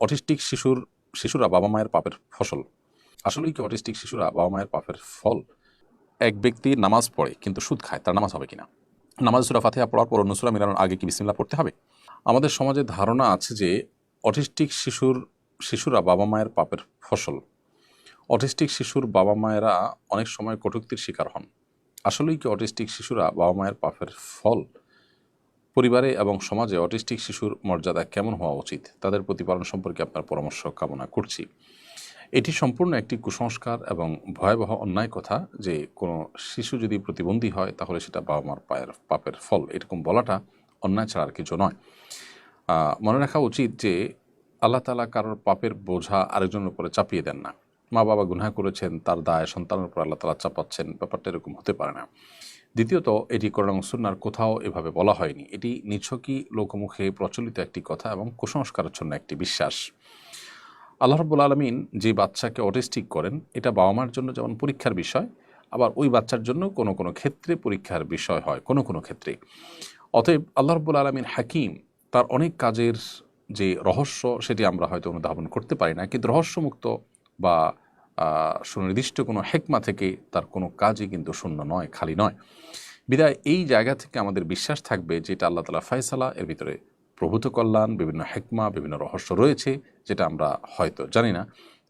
Autistic শিশুর, শিশুরা বাবা মায়ের পাপের ফসল। আসলেই কি অটিস্টিক শিশুরা বাবা মায়ের পাপের ফল? এক ব্যক্তি নামাজ পড়ে, কিন্তু সুদ খায়, তার নামাজ হবে কিনা? নামাজ সুরা ফাতিহা পড়ার পর অন্য সুরা মিলানোর আগে কি বিসমিল্লাহ পড়তে হবে? আমাদের সমাজে ধারণা আছে যে অটিস্টিক শিশুর, শিশুরা বাবা মায়ের পাপের ফসল। অটিস্টিক শিশুর বাবা মায়েরা অনেক সময় কটূক্তির শিকার হন। আসলেই কি অটিস্টিক শিশুরা বাবা মায়ের পাপের ফল? পরিবারে এবং সমাজে অটিস্টিক শিশুর মর্যাদা কেমন হওয়া উচিত? তাদের প্রতিপালন সম্পর্কে আপনার পরামর্শ কামনা করছি। এটি সম্পূর্ণ একটি কুসংস্কার এবং ভয়াবহ অন্যায় কথা যে, কোনো শিশু যদি প্রতিবন্ধী হয়, তাহলে সেটা বাবা মার পায়ের পাপের ফল। এরকম বলাটা অন্যায় ছাড়া আর কিছু নয়। মনে রাখা উচিত যে, আল্লাহ তালা কারোর পাপের বোঝা আরেকজনের উপরে চাপিয়ে দেন না। মা বাবা গুনাহ করেছেন, তার দায় সন্তানের উপর আল্লাহ তালা চাপাচ্ছেন, ব্যাপারটা এরকম হতে পারে না। দ্বিতীয়ত, এটি করোনা সুন্নার কোথাও এভাবে বলা হয়নি। এটি নিছকই লোকমুখে প্রচলিত একটি কথা এবং কুসংস্কারাচ্ছন্ন একটি বিশ্বাস। আল্লাহ রব্বুল আলমিন যে বাচ্চাকে অটিস্টিক করেন, এটা বাবা মার জন্য যেমন পরীক্ষার বিষয়, আবার ওই বাচ্চার জন্য কোনো কোনো ক্ষেত্রে পরীক্ষার বিষয় হয়, কোনো কোনো ক্ষেত্রে। অতএব আল্লাহ রব্বুল আলমিন হাকিম, তার অনেক কাজের যে রহস্য, সেটি আমরা হয়তো অনুধাবন করতে পারি না, কিন্তু রহস্যমুক্ত বা সুনির্দিষ্ট কোনো হেকমা থেকে তার কোনো কাজই কিন্তু শূন্য নয়, খালি নয়। বিদায়, এই জায়গা থেকে আমাদের বিশ্বাস থাকবে যে এটা আল্লাহ তালা ফয়সালা, এর ভিতরে প্রভূত কল্যাণ, বিভিন্ন হেকমা, বিভিন্ন রহস্য রয়েছে, যেটা আমরা হয়তো জানি না।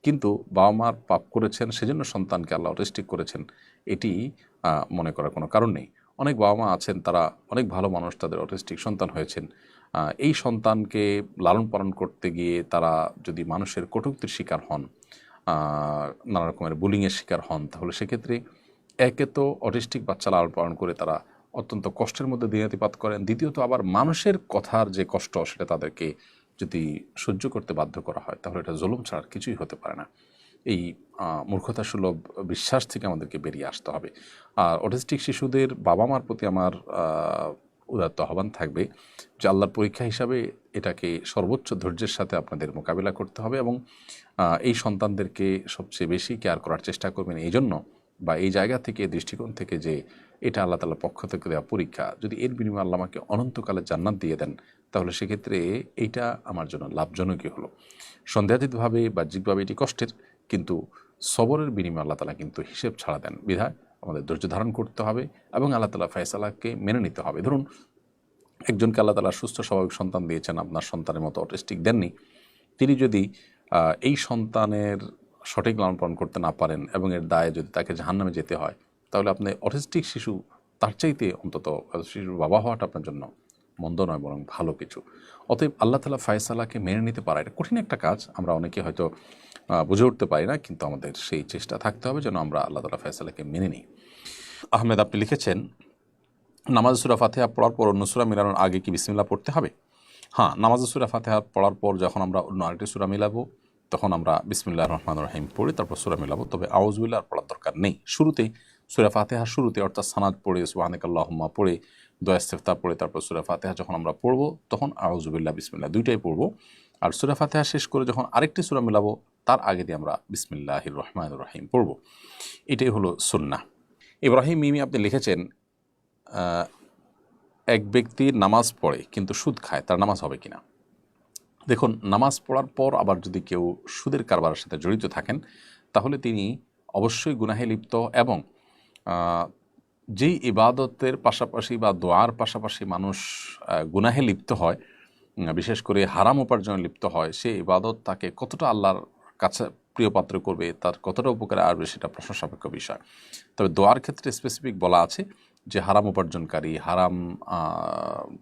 কিন্তু বাবা মার পাপ করেছেন, সেজন্য সন্তানকে আল্লাহ অটিস্টিক করেছেন, এটি মনে করার কোনো কারণ নেই। অনেক বাবা মা আছেন, তারা অনেক ভালো মানুষ, তাদের অটিস্টিক সন্তান হয়েছেন। এই সন্তানকে লালন পালন করতে গিয়ে তারা যদি মানুষের কটূক্তির শিকার হন নানা রকমের বুলিংয়ের শিকার হন তাহলে সেক্ষেত্রে একে তো অটিস্টিক বাচ্চা লালন পালন করে তারা অত্যন্ত কষ্টের মধ্যে দিনাতিপাত করেন। দ্বিতীয়ত আবার মানুষের কথার যে কষ্ট সেটা তাদেরকে যদি সহ্য করতে বাধ্য করা হয় তাহলে এটা জুলুম ছাড়া কিছুই হতে পারে না। এই আহ, মূর্খতাসুলভ বিশ্বাস থেকে আমাদেরকে বেরিয়ে আসতে হবে। আর অটিস্টিক শিশুদের বাবা মার প্রতি আমার উদাত্ত আহ্বান থাকবে যে আল্লাহর পরীক্ষা হিসাবে এটাকে সর্বোচ্চ ধৈর্যের সাথে আপনাদের মোকাবিলা করতে হবে এবং এই সন্তানদেরকে সবচেয়ে বেশি কেয়ার করার চেষ্টা করবেন। এই জন্য বা এই জায়গা থেকে দৃষ্টিকোণ থেকে যে এটা আল্লাহ তালার পক্ষ থেকে দেওয়া পরীক্ষা, যদি এর বিনিময়ে আল্লাহ আমাকে অনন্তকালে জান্নাত দিয়ে দেন, তাহলে সেক্ষেত্রে এইটা আমার জন্য লাভজনকই হলো। সন্দেহাতীতভাবে বাহ্যিকভাবে এটি কষ্টের, কিন্তু সবরের বিনিময়ে আল্লাহ তালা কিন্তু হিসেব ছাড়া দেন। বিধায় আমাদের ধৈর্য ধারণ করতে হবে এবং আল্লাহ তালা ফয়সালাকে মেনে নিতে হবে। ধরুন, একজনকে আল্লাহ তালা সুস্থ স্বাভাবিক সন্তান দিয়েছেন, আপনার সন্তানের মতো অটিস্টিক দেননি। তিনি যদি এই সন্তানের সঠিক লালন পালন করতে না পারেন এবং এর দায়ে যদি তাকে জাহান্নামে যেতে হয়, তাহলে আপনি অটিস্টিক শিশু, তার চাইতে অন্তত শিশুর বাবা হওয়াটা আপনার জন্য মন্দ নয়, বরং ভালো কিছু। অতএব আল্লাহ তালা ফয়সালাকে মেনে নিতে পারা, এটা কঠিন একটা কাজ। আমরা অনেকে হয়তো বুঝে উঠতে পারি না, কিন্তু আমাদের সেই চেষ্টা থাকতে হবে যেন আমরা আল্লাহ তালা ফয়সালাকে মেনে নিই। আহমেদ, আপনি লিখেছেন, নামাজ সুরা ফাতেহা পড়ার পর অন্য সুরা মিলানোর আগে কি বিসমিল্লা পড়তে হবে? হ্যাঁ নামাজ সুরা ফাতেহা পড়ার পর যখন আমরা অন্য আরেকটি সুরা মিলাবো, তখন আমরা বিসমিল্লা রহমান রহিম পড়ি, তারপর সুরা মিলাবো। তবে আউজবিল্লাহ পড়ার দরকার নেই। শুরুতেই সুরা ফাতেহা শুরুতে, অর্থাৎ সানাদ পড়ে, সুবাহানিকাল্লাহম্মা পড়ে দয়াস্তেফতা পড়ে, তারপর সুরা ফাতেহা যখন আমরা পড়ব, তখন আউজবিল্লাহ বিসমিল্লা দুইটাই পড়ব। আর সুরা ফাতেহা শেষ করে যখন আরেকটি সুরা মিলাবো তার আগে দিয়ে আমরা বিসমিল্লাহ রহমান রহিম পড়ব। এটাই হলো সুন্না ইব্রাহিম মিমি আপনি লিখেছেন এক ব্যক্তি নামাজ পড়ে কিন্তু সুদ খায়, তার নামাজ হবে কিনা? দেখুন, নামাজ পড়ার পর আবার যদি কেউ সুদের কারবারের সাথে জড়িত থাকেন, তাহলে তিনি অবশ্যই গুনাহে লিপ্ত এবং যেই ইবাদতের পাশাপাশি বা দোয়ার পাশাপাশি মানুষ গুনাহে লিপ্ত হয় বিশেষ করে হারাম উপার্জনে লিপ্ত হয় সেই ইবাদত তাকে কতটা আল্লাহর কাছে প্রিয় পাত্র করবে, তার কতটা উপকারে আসবে সেটা প্রশ্ন সাপেক্ষ বিষয়। তবে দোয়ার ক্ষেত্রে স্পেসিফিক বলা আছে যে, হারাম উপার্জনকারী, হারাম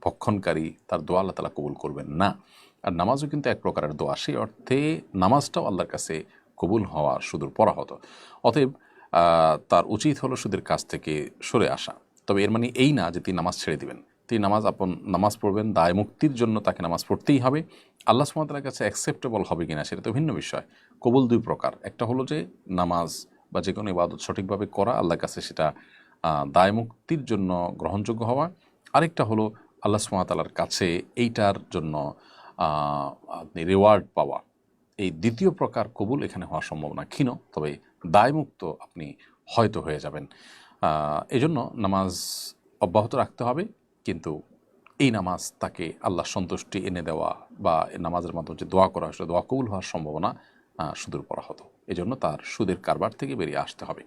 ভক্ষণকারী, তার দোয়া আল্লাহ তালা কবুল করবেন না। আর নামাজও কিন্তু এক প্রকারের দোয়া। সেই অর্থে নামাজটাও আল্লাহর কাছে কবুল হওয়া সুদূর পরা হতো অতএব তার উচিত হলো সুদের কাছ থেকে সরে আসা। তবে এর মানে এই না যে, তিনি নামাজ ছেড়ে দিবেন। তিনি নামাজ আপন নামাজ পড়বেন, দায় মুক্তির জন্য তাকে নামাজ পড়তেই হবে। আল্লাহ সুমাতার কাছে অ্যাকসেপ্টেবল হবে কিনা সেটা তো ভিন্ন বিষয়। কবুল দুই প্রকার। একটা হলো যে নামাজ বা যে কোনো ইবাদত সঠিকভাবে করা আল্লাহর কাছে সেটা দায় মুক্তির জন্য গ্রহণযোগ্য হওয়া। আরেকটা হলো আল্লাহ সুমাতালার কাছে এইটার জন্য আপনি রেওয়ার্ড পাওয়া। এই দ্বিতীয় প্রকার কবুল এখানে হওয়ার সম্ভাবনা ক্ষীণ, তবে দায়মুক্ত আপনি হয়তো হয়ে যাবেন। এজন্য নামাজ অব্যাহত রাখতে হবে। কিন্তু এই নামাজ তাকে আল্লাহ সন্তুষ্টি এনে দেওয়া বা নামাজের মাধ্যমে যে দোয়া করা সেটা দোয়া কবুল হওয়ার সম্ভাবনা সুদূর পড়া হতো। এজন্য তার সুদের কারবার থেকে বেরিয়ে আসতে হবে।